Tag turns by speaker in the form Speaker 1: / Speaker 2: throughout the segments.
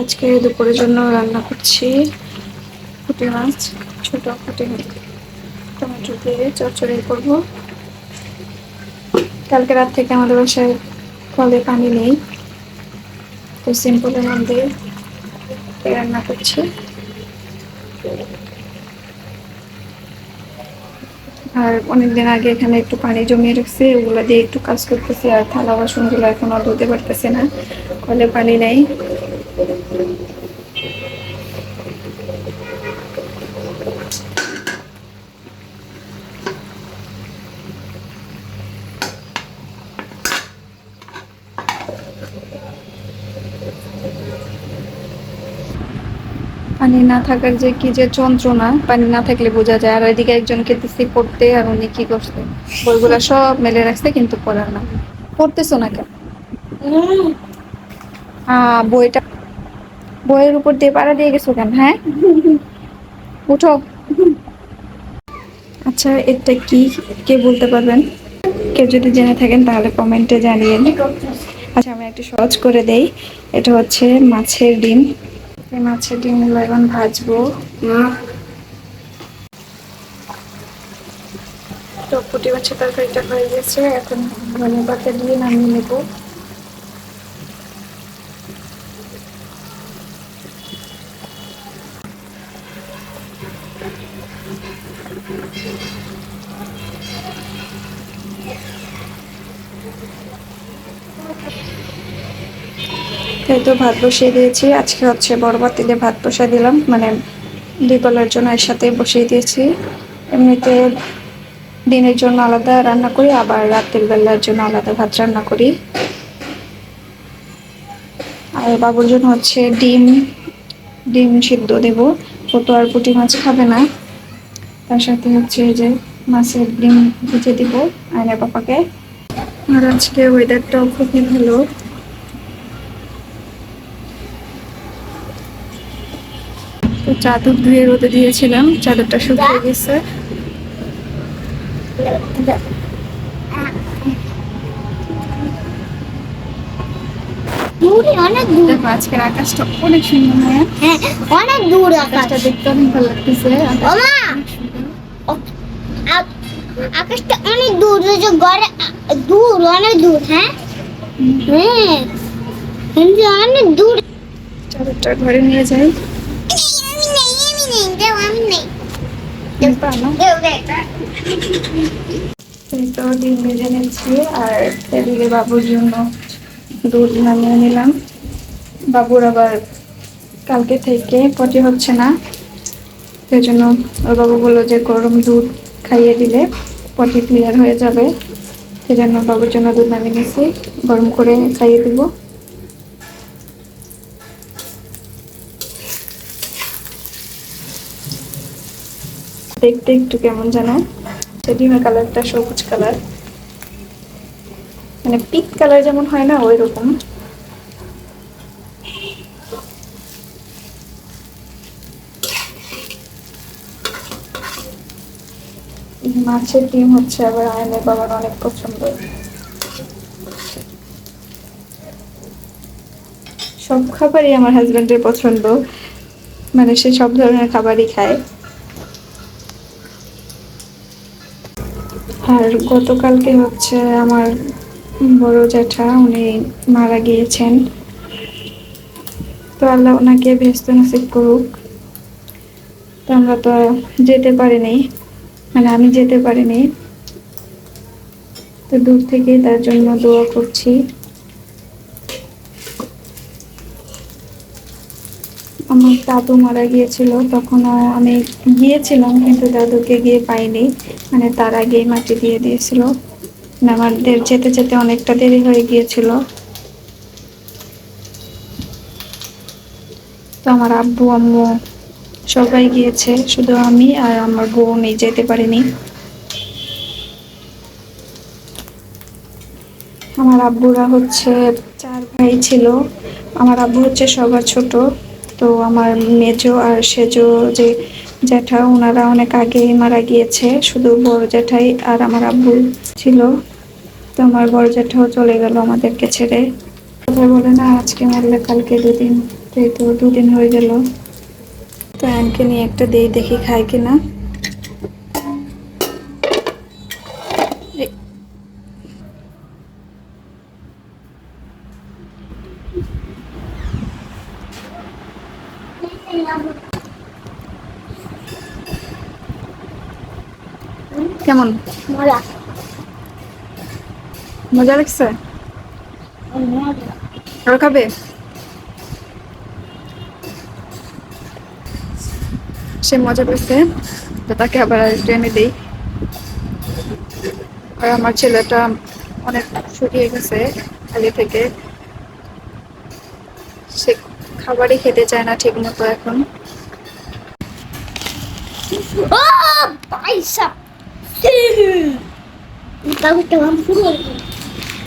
Speaker 1: আজকে দুপুরের জন্য রান্না করছি পুঁটি মাছ, ছোট মাছ টমেটো দিয়ে চচ্চড়ি করব। কালকে রাত থেকে আমাদের বাসায় কলে পানি নেই, তো সিম্পলের মধ্যে রান্না করছি। আর অনেকদিন আগে এখানে একটু পানি জমিয়ে রাখছে ওগুলো দিয়ে একটু কাজ করতেছি, আর থালা বাসনগুলো এখন এখনও ধুতে পারতেছে না, কলে পানি নেই। পানি না থাকার যে কি যে যন্ত্রণা পানি না থাকলে বোঝা যায়। আর ওইদিকে একজন খেতেছি পড়তে আর উনি কি করছে? বইগুলা সব মেলে রাখছে কিন্তু পড়ার না। পড়তেছো না কেন? বইটা বইয়ের উপর দিয়ে পাড়া দিয়ে গেছো কেন হ্যাঁ? উঠো। আচ্ছা এটা কি? কে বলতে পারবেন? কেউ যদি জেনে থাকেন, তাহলে কমেন্টে জানিয়ে আচ্ছা আমি একটু সহজ করে দেই। এটা হচ্ছে মাছের ডিম। এই মাছের ডিমগুলো এখন ভাজবো। তো পুটি মাছের তরকারিটা হয়ে গেছে। এখন ধনে পাতা দিয়ে নামিয়ে নেব। তাই তো ভাত বসিয়ে দিয়েছি। আজকে হচ্ছে বড় পাতিলে ভাত বসিয়ে দিলাম। মানে দুই জন্য এর সাথে বসিয়ে দিয়েছি। এমনিতে দিনের জন্য আলাদা রান্না করি, আবার রাতের বেলার জন্য আলাদা ভাত রান্না করি। আর বাবুর জন্য হচ্ছে ডিম ডিম সিদ্ধ দেব। ও তো আর পুঁটি মাছ খাবে না। তার সাথে হচ্ছে যে মাছের ডিম ভেজে দিব আয়নের পাপাকে। আর আজকে ওয়েদারটাও খুবই ভালো। তো চাদর ধুয়ে রোদে দিয়েছিলাম চাদরটা শুকিয়ে গেছে। দেখো আজকের আকাশটা অনেক সুন্দর হ্যাঁ?
Speaker 2: হ্যাঁ অনেক দূর আকাশ।
Speaker 1: আকাশটা দেখতে অনেক ভালো লাগতেছে। আকাশটা অনেক
Speaker 2: দূর যে ঘরে দূর, অনেক দূর হ্যাঁ? হ্যাঁ অনেক দূর।
Speaker 1: চাদরটা ঘরে নিয়ে যাই।
Speaker 2: আমি নেই আমি নেই
Speaker 1: আর টেবিলে বাবুর জন্য দুধ নামিয়ে নিলাম। বাবুর আবার কালকে থেকে পটি হচ্ছে না সেই জন্য ওর বাবু বলল যে গরম দুধ খাইয়ে দিলে পটি ক্লিয়ার হয়ে যাবে। সেই জন্য বাবুর জন্য দুধ নামিয়ে নিয়েছি। গরম করে খাইয়ে দিব। দেখতে একটু কেমন জানো সে ডিমের কালারটা সবুজ কালার মানে পিক কালার যেমন হয় না ওই রকম মাছের ডিম হচ্ছে আবার আয়নের বাবার অনেক পছন্দ। সব খাবারই আমার হাজবেন্ডের পছন্দ। মানে সে সব ধরনের খাবারই খায়। আর গতকালকে হচ্ছে আমার বড় জ্যাঠা, উনি মারা গিয়েছেন। তো আল্লাহ ওনাকে ব্যস্ত নসিব করুক। তো আমরা তো যেতে পারিনি। মানে আমি যেতে পারিনি। তো দূর থেকে তার জন্য দোয়া করছি। আমার দাদু মারা গিয়েছিল, তখন আমি গিয়েছিলাম, কিন্তু দাদুকে গিয়ে পাইনি। মানে তার আগেই মাটি দিয়ে দিয়েছিল। মানে আমাদের যেতে যেতে অনেকটা দেরি হয়ে গিয়েছিল। তো আমার আব্বু, আম্মু সবাই গিয়েছে, শুধু আমি আর আমার বোন এই যেতে পারিনি। আমার আব্বুরা হচ্ছে চার ভাই ছিল। আমার আব্বু হচ্ছে সবার ছোট, তো আমার মেজো আর সেজো যে জ্যাঠা, ওনারা অনেক আগেই মারা গিয়েছে, শুধু বড় জ্যাঠাই আর আমার আব্বু ছিল। তো আমার বড় জ্যাঠাও চলে গেল আমাদেরকে ছেড়ে। কথা বলে না, আজকে মরলে কালকে দুদিন তো দুদিন হয়ে গেল। তো অ্যানকে নিয়ে একটা দেই দেখি খায় কিনা কেমন?
Speaker 2: মজা।
Speaker 1: মজা লাগছে? আরও খাবে? সে মজা পেয়েছে, তো তাকে আবার এনে দিই। আর আমার ছেলেটা অনেক শুকিয়ে গেছে আগে থেকে। সে খাবারই খেতে চায় না ঠিক মতো এখন।
Speaker 2: ও, পয়সা। কাউ তো हम শুরু করি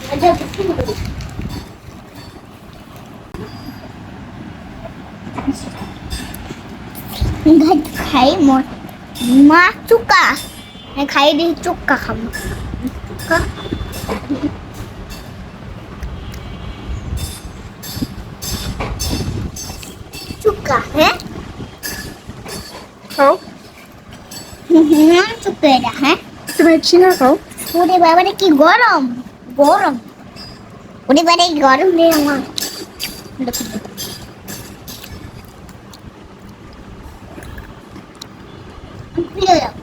Speaker 2: মজা শুরু করি ঘাট খাই মোর মা চুকা খাই দিই চুক্কা খাব। চুক্কা? চুক্কা হ্যাঁ
Speaker 1: খাও।
Speaker 2: হুম চুক্কা এটা হ্যাঁ
Speaker 1: তুমি চিনা খাও।
Speaker 2: ওরে বাবারে কি গরম গরম। ওরে বাবারে গরম রে আমার। blue.